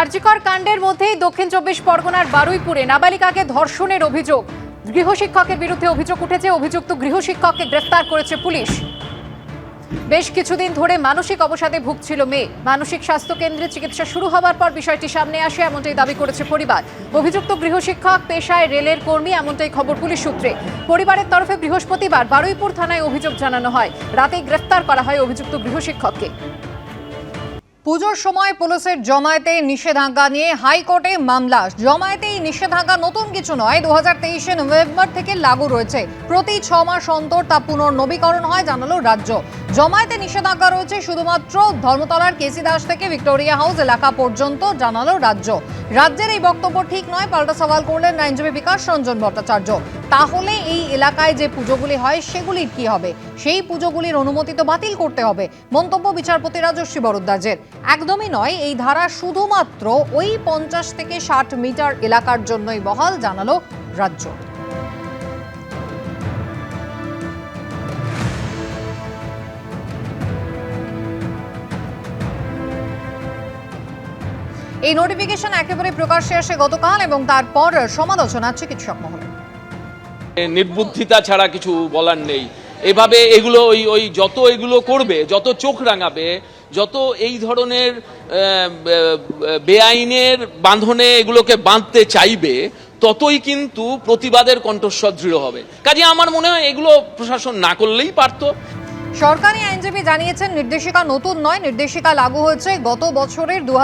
আরজিকর কাণ্ডের মধ্যেই দক্ষিণ চব্বিশ পরগনার বারুইপুরে নাবালিকাকে ধর্ষণের অভিযোগ। গৃহশিক্ষকের বিরুদ্ধে অভিযোগ উঠেছে, অভিযুক্ত গৃহশিক্ষককে গ্রেফতার করেছে পুলিশ। বেশ কিছুদিন ধরে মানসিক অবসাদে ভুগছিল মেয়ে। মানসিক স্বাস্থ্য কেন্দ্রে চিকিৎসা শুরু হওয়ার পর বিষয়টি সামনে আসে, এমনটাই দাবি করেছে পরিবার। অভিযুক্ত গৃহশিক্ষক, পেশায় রেলের কর্মী, এমনটাই খবর পুলিশ সূত্রে। পরিবারের তরফে বৃহস্পতিবার বারুইপুর থানায় অভিযোগ জানানো হয়। রাতেই গ্রেফতার করা হয় অভিযুক্ত গৃহশিক্ষককে। পুজোর সময় পুলিশের জমায়েতে নিষেধাজ্ঞা নিয়ে হাইকোর্টে মামলা। জমায়েতে এই নিষেধাজ্ঞা নতুন কিছু নয়। দু হাজার তেইশে নভেম্বর থেকে লাগু রয়েছে। প্রতি ছ মাস অন্তর তা পুনর্নবীকরণ হয়, জানালো রাজ্য। জমায়েতে নিষেধাজ্ঞা রয়েছে শুধুমাত্র ধর্মতলার কেসি দাস থেকে ভিক্টোরিয়া হাউস এলাকা পর্যন্ত জানালো রাজ্য। রাজ্যের এই বক্তব্য ঠিক নয়, পাল্টা সওয়াল করলেন আইনজীবী বিকাশ রঞ্জন ভট্টাচার্য। তাহলে এই এলাকায় যে পুজোগুলি হয়, সেগুলির কি হবে? সেই পুজোগুলির অনুমতি তো বাতিল করতে হবে, মন্তব্য বিচারপতি রাজস্বী বরদ্দাজের। একদমই নয়, এই ধারা শুধুমাত্র ওই পঞ্চাশ থেকে ষাট মিটার এলাকার জন্যই বহাল, জানালো রাজ্য। এই নোটিফিকেশন একেবারে প্রকাশ্যে আসে গতকাল এবং তারপর সমালোচনা চিকিৎসক মহলে। নির্বুদ্ধিতা ছাড়া কিছু বলার নেই। এভাবে এগুলো ওই ওই যত এগুলো করবে, যত চোখ রাঙাবে, যত এই ধরনের বেআইনের বাঁধনে এগুলোকে বাঁধতে চাইবে, ততই কিন্তু প্রতিবাদের কণ্ঠস্বর দৃঢ় হবে। কাজে আমার মনে হয় এগুলো প্রশাসন না করলেই পারতো। সরকারি আইনজীবী জানিয়েছেন, নির্দেশিকা নতুন নয়, নির্দেশিকা লাগু হয়েছে। গত বছরের দু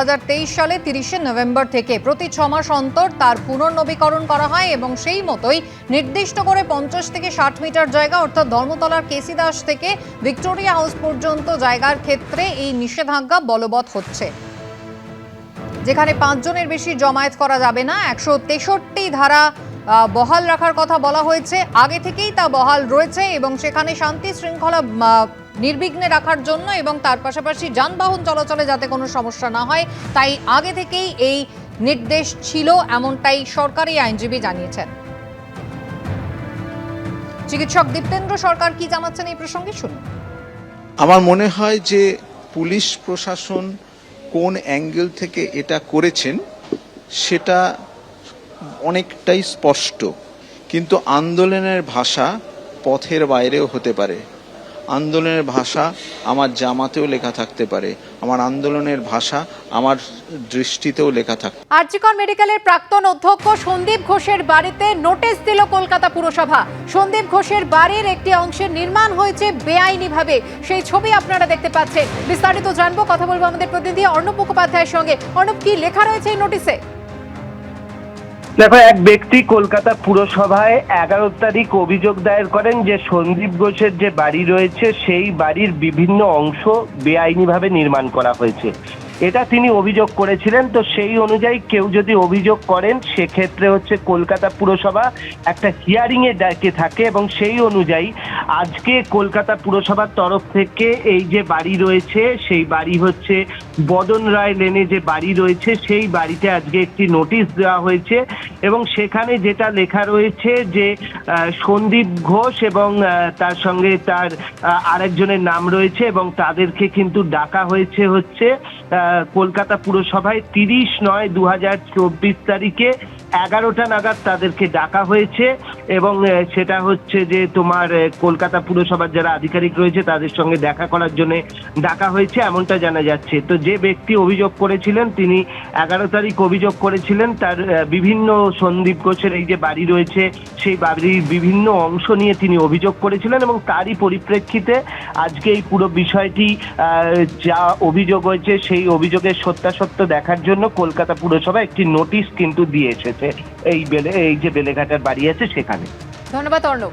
সালে তিরিশে নভেম্বর থেকে প্রতি ছ মাস অন্তর তার পুনর্নবীকরণ করা হয় এবং সেই মতোই নির্দিষ্ট করে পঞ্চাশ থেকে ষাট মিটার জায়গা, অর্থাৎ ধর্মতলার কেসি দাস থেকে ভিক্টোরিয়া হাউস পর্যন্ত জায়গার ক্ষেত্রে এই নিষেধাজ্ঞা বলবৎ হচ্ছে। যেখানে পাঁচজনের বেশি জমায়েত করা যাবে না, একশো তেষট্টি ধারা বহাল রাখার কথা বলা হয়েছে। আগে থেকেই তা বহাল রয়েছে এবং সেখানে শান্তি শৃঙ্খলা নির্বিঘ্নে রাখার জন্য এবং তার পাশাপাশি যানবাহন চলাচলে যাতে কোনো সমস্যা না হয়, তাই আগে থেকেই এই নির্দেশ ছিল, এমনটাই সরকারি আইনজীবী জানিয়েছেন। চিকিৎসক দীপ্তেন্দ্র সরকার কি জানাচ্ছেন এই প্রসঙ্গে? শুনুন। আমার মনে হয় যে পুলিশ প্রশাসন কোন অ্যাঙ্গেল থেকে এটা করেছেন, সেটা অনেকটাই স্পষ্ট, কিন্তু আন্দোলনের ভাষা পথের বাইরেও হতে পারে। আন্দোলনের ভাষা আমার জামাতেও লেখা থাকতে পারে, আমার আন্দোলনের ভাষা আমার দৃষ্টিতেও লেখা থাকতে আরজিকর মেডিকেলের প্রাক্তন অধ্যক্ষ সন্দীপ ঘোষের বাড়িতে নোটিশ দিল কলকাতা পুরসভা। সন্দীপ ঘোষের বাড়ির একটি অংশের নির্মাণ হয়েছে বেআইনিভাবে। সেই ছবি আপনারা দেখতে পাচ্ছেন। বিস্তারিত জানব, কথা বলব আমাদের প্রতিনিধি অর্ণব মুখোপাধ্যায়ের সঙ্গে। অর্ণব, কি লেখা রয়েছে এই নোটিশে? দেখো, এক ব্যক্তি কলকাতা পুরসভায় এগারো তারিখ অভিযোগ দায়ের করেন যে সন্দীপ ঘোষের যে বাড়ি রয়েছে, সেই বাড়ির বিভিন্ন অংশ বেআইনিভাবে নির্মাণ করা হয়েছে। এটা তিনি অভিযোগ করেছিলেন, তো সেই অনুযায়ী কেউ যদি অভিযোগ করেন, সেক্ষেত্রে হচ্ছে কলকাতা পুরসভা একটা হিয়ারিংয়ে ডাকে থাকে এবং সেই অনুযায়ী আজকে কলকাতা পুরসভার তরফ থেকে এই যে বাড়ি রয়েছে, সেই বাড়ি হচ্ছে বদন রায় লেনে যে বাড়ি রয়েছে, সেই বাড়িতে আজকে একটি নোটিশ দেওয়া হয়েছে এবং সেখানে যেটা লেখা রয়েছে যে সন্দীপ ঘোষ এবং তার সঙ্গে তার আরেকজনের নাম রয়েছে এবং তাদেরকে কিন্তু ডাকা হয়েছে হচ্ছে কলকাতা পুরসভায় তিরিশ নয় দু হাজার চব্বিশ তারিখে। এগারোটা নাগাদ তাদেরকে ডাকা হয়েছে এবং সেটা হচ্ছে যে তোমার কলকাতা পুরসভার যারা আধিকারিক রয়েছে তাদের সঙ্গে দেখা করার জন্য ডাকা হয়েছে, এমনটা জানা যাচ্ছে। তো যে ব্যক্তি অভিযোগ করেছিলেন, তিনি এগারো তারিখ অভিযোগ করেছিলেন, তার বিভিন্ন সন্দীপ ঘোষের এই যে বাড়ি রয়েছে, সেই বাড়ির বিভিন্ন অংশ নিয়ে তিনি অভিযোগ করেছিলেন এবং তারই পরিপ্রেক্ষিতে আজকে এই পুরো বিষয়টি যা অভিযোগ হয়েছে, সেই অভিযোগের সত্যাসত্য দেখার জন্য কলকাতা পুরসভা একটি নোটিশ কিন্তু দিয়ে এসেছে। এই বেলে এই যে বেলেঘাটার বাড়ি আছে সেখানে। ধন্যবাদ অর্ণব।